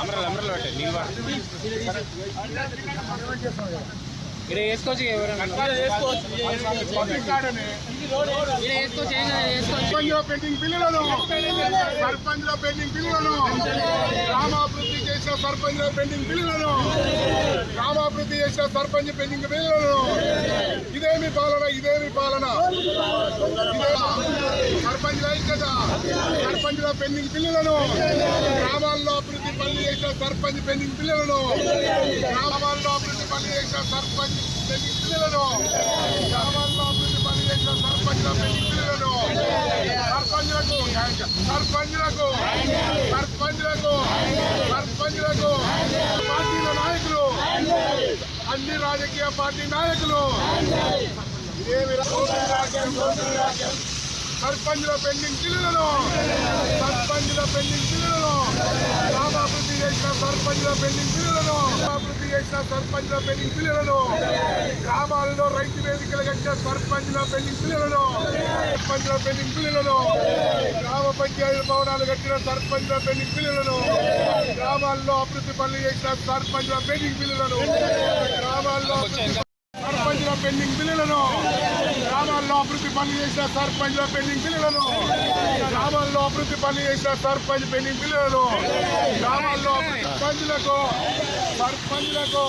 అమరాలు అమరాలు పెట్టే నీళ్ళు ఇక్కడ వేసుకోవచ్చు సర్పంచ్లో పెండింగ్ బిల్లులను. సర్పంచ్లో పెండింగ్ బిల్లులను. గ్రామాభివృద్ధి చేసిన సర్పంచ్ పెండింగ్ బిల్లులను గ్రామాభివృద్ధి చేసిన సర్పంచ్ పెండింగ్ బిల్లులను ఇదేమి పాలన ఇదేమి పాలన. సర్పంచ్ ఐక్యత సర్పంచ్ పెండింగ్ బిల్లులను గ్రామాల్లో అభివృద్ధి పనులు చేసిన సర్పంచ్ పెండింగ్ బిల్లులను గ్రామాల్లో అభివృద్ధి పనులు చేసిన సర్పంచ్ పెండింగ్ బిల్లులను గ్రామాల్లో అభివృద్ధి పనులు చేసిన సర్పంచ్ పెండింగ్ సర్పంచ్లకు సర్పంచ్లకు సర్పంచ్లకు పార్టీల నాయకులు అన్ని రాజకీయ పార్టీ నాయకులు. ఇదేమి సర్పంచ్ల పెండింగ్ బిల్లులను సర్పంచ్ల పెండింగ్ బిల్లులను గ్రామాభివృద్ధి చేసిన సర్పంచ్ల పెండింగ్ బిల్లులను కట్టిన చేసిన సర్పంచ్ల పెండింగ్ గ్రామాలలో రైతు వేదికలు కట్టిన సర్పంచ్ల పెండింగ్ బిల్లులను సర్పంచ్ల పెండింగ్ బిల్లులను గ్రామ పంచాయతీ భవనాలు కట్టిన సర్పంచ్ల పెండింగ్ బిల్లులను గ్రామాల్లో అభివృద్ధి పనులు చేసిన సర్పంచ్ల పెండింగ్ బిల్లులను గ్రామాల్లో అభివృద్ధి సర్పంచ్ల పెండింగ్ బిల్లులను గ్రామాల్లో అభివృద్ధి పనులు చేసిన సర్పంచ్ల పెండింగ్ బిల్లులను గ్రామాల్లో అభివృద్ధి పనులు చేసిన సర్పంచ్ పెండింగ్ బిల్లులను గ్రామాల్లో అభివృద్ధి సర్పంచ్లకు సర్పంచ్లకు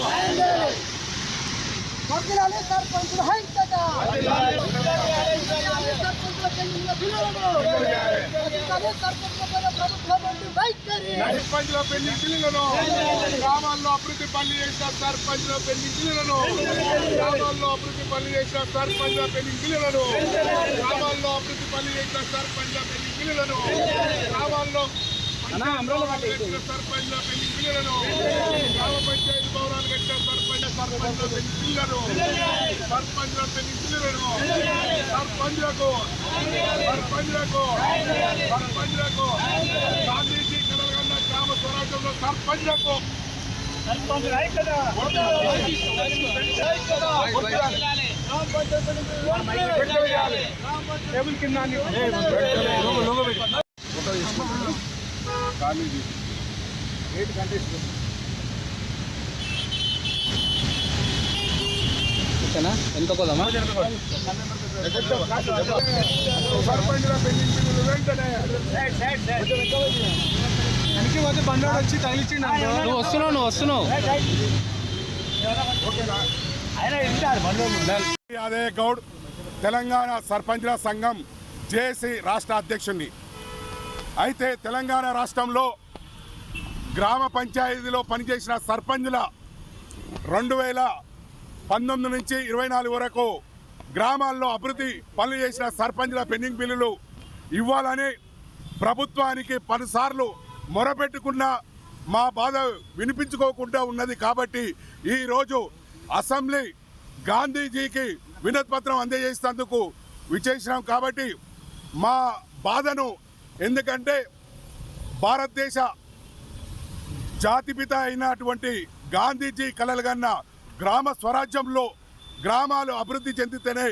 వర్ధిల్లాలి సర్పంచులు. ఐక్యత. సర్పంచుల పెండింగ్ల బిల్లులను. గ్రామాల్లో అభివృద్ధి పనులు చేసిన సర్పంచుల పెండింగ్ బిల్లులను గ్రామాల్లో అభివృద్ధి పనులు చేసిన సర్పంచుల పెండింగ్ బిల్లులను గ్రామాల్లో అభివృద్ధి పనులు చేసిన సర్పంచుల పెండింగ్ బిల్లులను గ్రామాల్లో సర్పంచ్ల పెండింగ్ బిల్లులను గ్రామ పంచాయతీ భవనాలు కట్టిన సర్పంచ్ సర్పంచ్ల పెండింగ్ బిల్లులను సర్పంచ్ల పెండింగ్ బిల్లులను సర్పంచ్లకు సర్పంచ్లకు సర్పంచ్లకు. గాంధీజీ కలగన్న గ్రామ స్వరాజ్యంలో సర్పంచ్లకు. పెట్టేయాలి. టేబుల్ కింద అన్ని గాంధీజీ ఎయిట్ ఓకేనా? ఎంత పోదామా? వెనక్కి పోతే బండోడు వచ్చి తగిలిచ్చిండు నువ్వు వస్తున్నావు నువ్వు వస్తున్నావు. అదే గౌడ్ తెలంగాణ సర్పంచ్ల సంఘం జేఏసీ రాష్ట్ర అధ్యక్షుడిని అయితే తెలంగాణ రాష్ట్రంలో గ్రామ పంచాయతీలో పనిచేసిన సర్పంచుల రెండు వేల పంతొమ్మిది నుంచి ఇరవై నాలుగు వరకు గ్రామాల్లో అభివృద్ధి పనులు చేసిన సర్పంచుల పెండింగ్ బిల్లులు ఇవ్వాలని ప్రభుత్వానికి పలుసార్లు మొరపెట్టుకున్న మా బాధ వినిపించుకోకుండా ఉన్నది కాబట్టి ఈరోజు అసెంబ్లీ గాంధీజీకి వినతిపత్రం అందజేసినందుకు అందజేసేందుకు విచేసినాం కాబట్టి మా బాధను ఎందుకంటే భారతదేశ జాతిపిత అయినటువంటి గాంధీజీ కలలుగన్న గ్రామ స్వరాజ్యంలో గ్రామాలు అభివృద్ధి చెందితేనే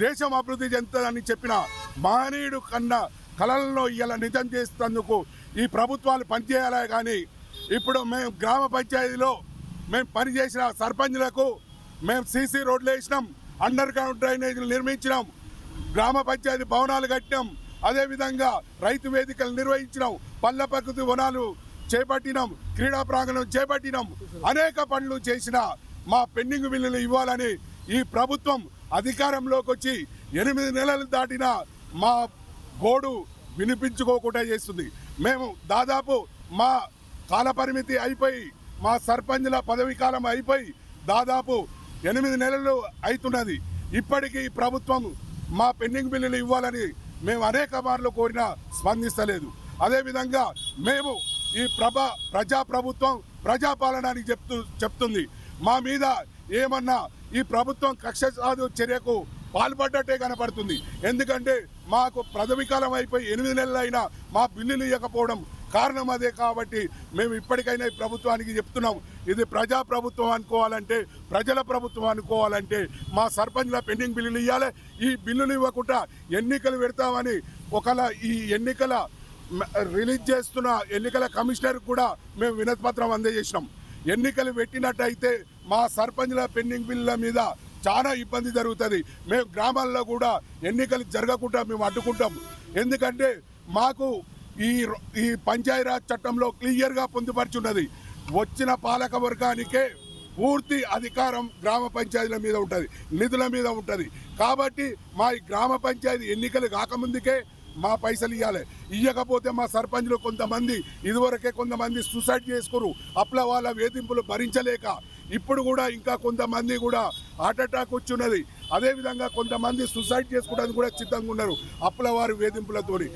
దేశం అభివృద్ధి చెందుతుందని చెప్పిన మహనీయుడు కన్నా కళలను ఇలా నిజం చేసేందుకు ఈ ప్రభుత్వాలు పనిచేయాలే కానీ ఇప్పుడు మేము గ్రామ పంచాయతీలో మేము పనిచేసిన సర్పంచ్లకు మేము సీసీ రోడ్లు వేసినాం అండర్ గ్రౌండ్ డ్రైనేజీలు నిర్మించినాం గ్రామ పంచాయతీ భవనాలు కట్టినాం అదేవిధంగా రైతు వేదికలు నిర్వహించినాం పల్లె ప్రకృతి వనాలు చేపట్టినాం క్రీడా ప్రాంగణం చేపట్టినాం అనేక పనులు చేసిన మా పెండింగ్ బిల్లులు ఇవ్వాలని ఈ ప్రభుత్వం అధికారంలోకి వచ్చి ఎనిమిది నెలలు దాటిన మా గోడు వినిపించుకోకుండా చేస్తుంది. మేము దాదాపు మా కాలపరిమితి అయిపోయి మా సర్పంచ్ల పదవీ కాలం అయిపోయి దాదాపు ఎనిమిది నెలలు అవుతున్నది. ఇప్పటికీ ప్రభుత్వం మా పెండింగ్ బిల్లులు ఇవ్వాలని మేము అనేక మార్లు కోరినా స్పందిస్తలేదు. అదేవిధంగా మేము ఈ ప్రభ ప్రజా ప్రభుత్వం ప్రజాపాలన అని చెప్తూ చెప్తుంది. మా మీద ఏమన్నా ఈ ప్రభుత్వం కక్ష సాధు చర్యకు పాల్పడ్డట్టే కనపడుతుంది. ఎందుకంటే మాకు పదవికాలం అయిపోయి ఎనిమిది నెలలైనా మా బిల్లులు ఇవ్వకపోవడం కారణం అదే కాబట్టి మేము ఇప్పటికైనా ఈ ప్రభుత్వానికి చెప్తున్నాం ఇది ప్రజా ప్రభుత్వం అనుకోవాలంటే ప్రజల ప్రభుత్వం అనుకోవాలంటే మా సర్పంచ్ల పెండింగ్ బిల్లులు ఇవ్వాలి ఈ బిల్లులు ఇవ్వకుండా ఎన్నికలు పెడతామని ఒకలా ఈ ఎన్నికల రిలీజ్ చేస్తున్న ఎన్నికల కమిషనర్ కూడా మేము వినతిపత్రం అందజేసినాం. ఎన్నికలు పెట్టినట్టయితే మా సర్పంచ్ల పెండింగ్ బిల్లుల మీద చాలా ఇబ్బంది జరుగుతుంది. మేము గ్రామాల్లో కూడా ఎన్నికలు జరగకుండా మేము అడ్డుకుంటాం. ఎందుకంటే మాకు ఈ ఈ పంచాయరాజ్ చట్టంలో క్లియర్గా పొందుపరుచున్నది. వచ్చిన పాలక వర్గానికే పూర్తి అధికారం గ్రామ పంచాయతీల మీద ఉంటుంది నిధుల మీద ఉంటుంది. కాబట్టి మా ఈ గ్రామ పంచాయతీ ఎన్నికలు కాకముందుకే మా పైసలు ఇవ్వాలి ఇవ్వకపోతే మా సర్పంచ్లు కొంతమంది ఇదివరకే కొంతమంది సూసైడ్ చేసుకురు అప్ల వాళ్ళ వేధింపులు భరించలేక. ఇప్పుడు కూడా ఇంకా కొంతమంది కూడా హార్ట్ అటాక్ వచ్చిన్నది. అదేవిధంగా కొంతమంది సూసైడ్ చేసుకోవడానికి కూడా సిద్ధంగా ఉన్నారు అప్పుల వారి వేధింపులతోని.